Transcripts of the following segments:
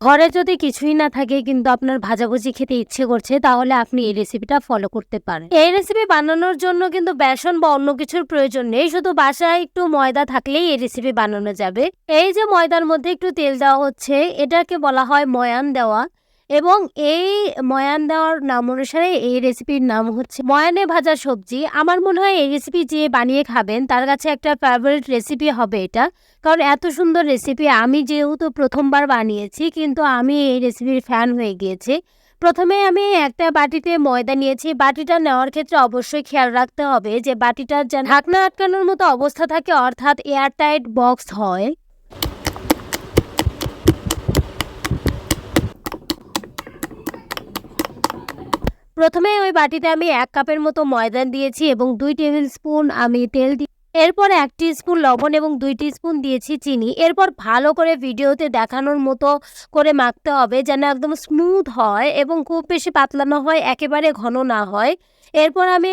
ঘরে যদি কিছুই না থাকে কিন্তু আপনার ভাজাভুজি খেতে ইচ্ছে করছে, তাহলে আপনি এই রেসিপিটা ফলো করতে পারেন। এই রেসিপি বানানোর জন্য কিন্তু বেসন বা অন্য কিছুর প্রয়োজন নেই, শুধু বাসায় একটু ময়দা থাকলেই এই রেসিপি বানানো যাবে। এই যে ময়দার মধ্যে একটু তেল দেওয়া হচ্ছে, এটাকে বলা হয় ময়ান দেওয়া। এবং এই ময়ান দেওয়ার নাম অনুসারে এই রেসিপির নাম হচ্ছে ময়ানে ভাজা সবজি। আমার মনে হয় এই রেসিপি যে বানিয়ে খাবেন, তার কাছে একটা ফেভারিট রেসিপি হবে এটা। কারণ এত সুন্দর রেসিপি আমি যেহেতু প্রথমবার বানিয়েছি, কিন্তু আমি এই রেসিপির ফ্যান হয়ে গিয়েছি। প্রথমে আমি একটা বাটিতে ময়দা নিয়েছি। বাটিটা নেওয়ার ক্ষেত্রে অবশ্যই খেয়াল রাখতে হবে যে বাটিটার যেন ঢাকনা আটকানোর মতো অবস্থা থাকে, অর্থাৎ এয়ারটাইট বক্স হয়। প্রথমে ওই বাটিতে আমি এক কাপের মতো ময়দা দিয়েছি এবং দুই টেবিল স্পুন আমি তেল এরপর এক স্পুন লবণ এবং দুই স্পুন দিয়েছি চিনি। এরপর ভালো করে ভিডিওতে দেখানোর মতো করে মাখতে হবে যেন একদম স্মুথ হয় এবং খুব বেশি পাতলা না হয়, একেবারে ঘন না হয়। এরপর আমি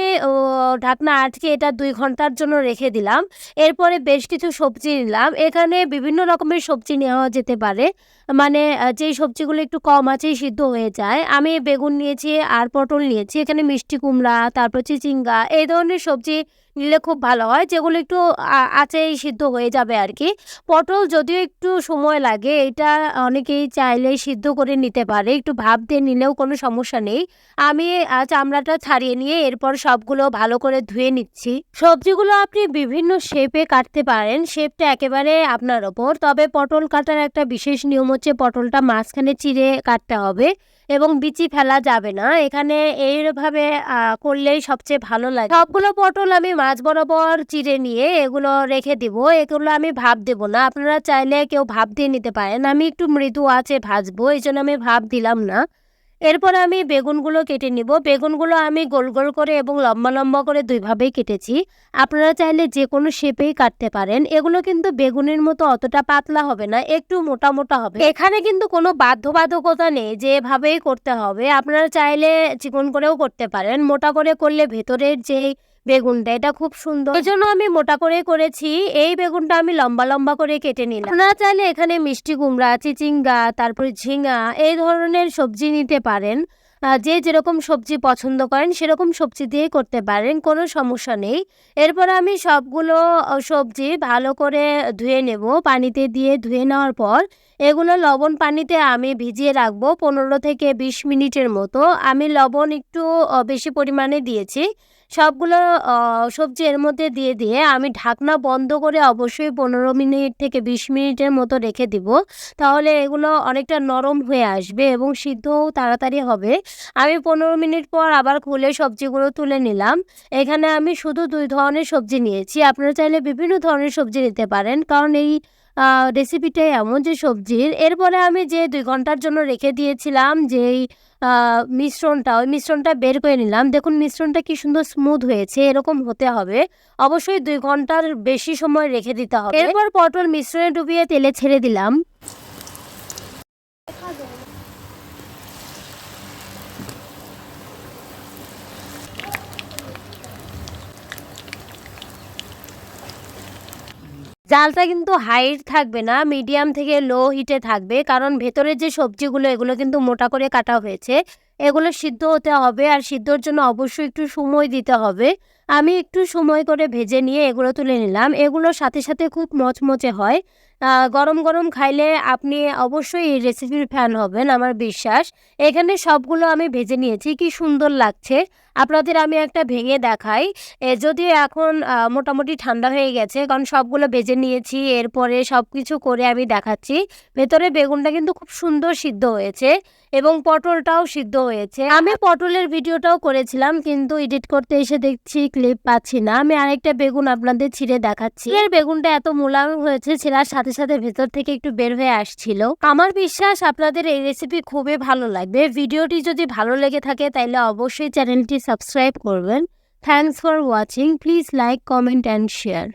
ঢাকনা আটকে এটা দুই ঘণ্টার জন্য রেখে দিলাম। এরপরে বেশ কিছু সবজি নিলাম। এখানে বিভিন্ন রকমের সবজি নেওয়া যেতে পারে। মানে যেই সবজিগুলো একটু কম আছেই সিদ্ধ হয়ে যায়। আমি বেগুন নিয়েছি, আর পটল নিয়েছি। এখানে মিষ্টি কুমড়া, তারপর চিচিঙ্গা এই ধরনের সবজি নিলে খুব ভালো হয়, যেগুলো একটু আ- আঁচেই সিদ্ধ হয়ে যাবে আর কি পটল যদিও একটু সময় লাগে, এটা অনেকেই চাইলে সিদ্ধ করে নিতে পারে, একটু ভাপ দিয়ে নিলেও কোনো সমস্যা নেই। আমি চামড়াটা ছাড়িয়ে নিয়ে এরপর সবগুলো ভালো করে ধুয়ে নিচ্ছি। সবজিগুলো আপনি বিভিন্ন শেপে কাটতে পারেন শেপটা একেবারে আপনার ওপর। তবে পটল কাটার একটা বিশেষ নিয়ম হচ্ছে পটলটা মাঝখানে চিড়ে কাটতে হবে এবং বিচি ফেলা যাবে না। এখানে এইভাবে করলেই সবচেয়ে ভালো লাগে। সবগুলো পটল আমি মাছ বরাবর চিড়ে নিয়ে এগুলো রেখে দিব, এগুলো আমি ভাপ দেব না। আপনারা চাইলে কেউ ভাপ দিয়ে নিতে পারেন। আমি একটু মৃদু আছে ভাজবো এই জন্য আমি ভাপ দিলাম না। এরপর আমি বেগুনগুলো কেটে নিব। বেগুনগুলো আমি গোল গোল করে এবং লম্বা লম্বা করে দুইভাবেই কেটেছি। আপনারা চাইলে যে কোনো শেপেই কাটতে পারেন। এগুলো কিন্তু বেগুনের মতো অতটা পাতলা হবে না, একটু মোটা মোটা হবে। এখানে কিন্তু কোনো বাধ্যবাধকতা নেই, যে এভাবেই করতে হবে। আপনারা চাইলে চিকন করেও করতে পারেন। মোটা করে করলে ভেতরের যে বেগুনটা, এটা খুব সুন্দর। এই জন্য আমি মোটা করে করেছি। এই বেগুনটা আমি লম্বা লম্বা করে কেটে নিলাম। আপনারা চাইলে এখানে মিষ্টি কুমড়া, চিচিঙ্গা, তারপরে ঝিঙা, এই ধরনের সবজি নিতে পারেন। যে যেরকম সবজি পছন্দ করেন, সেরকম সবজি দিয়ে করতে পারেন, কোনো সমস্যা নেই। এরপর আমি সবগুলো সবজি ভালো করে ধুয়ে নেব। পানিতে দিয়ে ধুয়ে নেওয়ার পর, এগুলো লবণ পানিতে আমি ভিজিয়ে রাখব পনেরো থেকে বিশ মিনিটের মতো। আমি লবণ একটু বেশি পরিমাণে দিয়েছি। সবগুলো সবজি এর মধ্যে দিয়ে দিয়ে আমি ঢাকনা বন্ধ করে অবশ্যই পনেরো মিনিট থেকে বিশ মিনিটের মতো রেখে দিব। তাহলে এগুলো অনেকটা নরম হয়ে আসবে এবং সিদ্ধও তাড়াতাড়ি হবে। আমি পনেরো মিনিট পর আবার খুলে সবজিগুলো তুলে নিলাম। এখানে আমি শুধু দুই ধরনের সবজি নিয়েছি। আপনারা চাইলে বিভিন্ন ধরনের সবজি নিতে পারেন। কারণ এই রেসিপিটাই এমন যে সবজির, এরপরে আমি যে দুই ঘণ্টার জন্য রেখে দিয়েছিলাম, যেই মিশ্রণটা, ওই মিশ্রণটা বের করে নিলাম। দেখুন, মিশ্রণটা কি সুন্দর স্মুথ হয়েছে, এরকম হতে হবে। অবশ্যই দুই ঘণ্টার বেশি সময় রেখে দিতে হবে। এরপর পটল মিশ্রণে ডুবিয়ে তেলে ছেড়ে দিলাম। জালটা কিন্তু হাইট থাকবে না, মিডিয়াম থেকে লো হিটে থাকবে। কারণ ভেতরের যে সবজিগুলো, এগুলো কিন্তু মোটা করে কাটা হয়েছে। এগুলো সিদ্ধ হতে হবে আর সিদ্ধর জন্য অবশ্যই একটু সময় দিতে হবে। আমি একটু সময় করে ভেজে নিয়ে এগুলো তুলে নিলাম। এগুলোর সাথে সাথে খুব মচমচে হয়। গরম গরম খাইলে আপনি অবশ্যই এই রেসিপির ফ্যান হবেন, আমার বিশ্বাস। এখানে সবগুলো আমি ভেজে নিয়েছি, কি সুন্দর লাগছে। আপনাদের আমি একটা ভেঙে দেখাই। যদি এখন মোটামুটি ঠান্ডা হয়ে গেছে, কারণ সবগুলো ভেজে নিয়েছি, এরপরে সব কিছু করে আমি দেখাচ্ছি। ভেতরে বেগুনটা কিন্তু খুব সুন্দর সিদ্ধ হয়েছে এবং পটলটাও সিদ্ধ হয়েছে। আমি পটলের ভিডিওটাও করেছিলাম, কিন্তু এডিট করতে এসে দেখছি ক্লিপ পাচ্ছি না। আমি আরেকটা বেগুন আপনাদের ছিঁড়ে দেখাচ্ছি। এর বেগুনটা এত মোলায়েম হয়েছে, ছেঁড়ার সাথে সাথে ভেতর থেকে একটু বের হয়ে আসছিল। আমার বিশ্বাস আপনাদের এই রেসিপি খুবই ভালো লাগবে। ভিডিওটি যদি ভালো লেগে থাকে তাহলে অবশ্যই চ্যানেলটি সাবস্ক্রাইব করবেন। Thanks for watching please like comment and share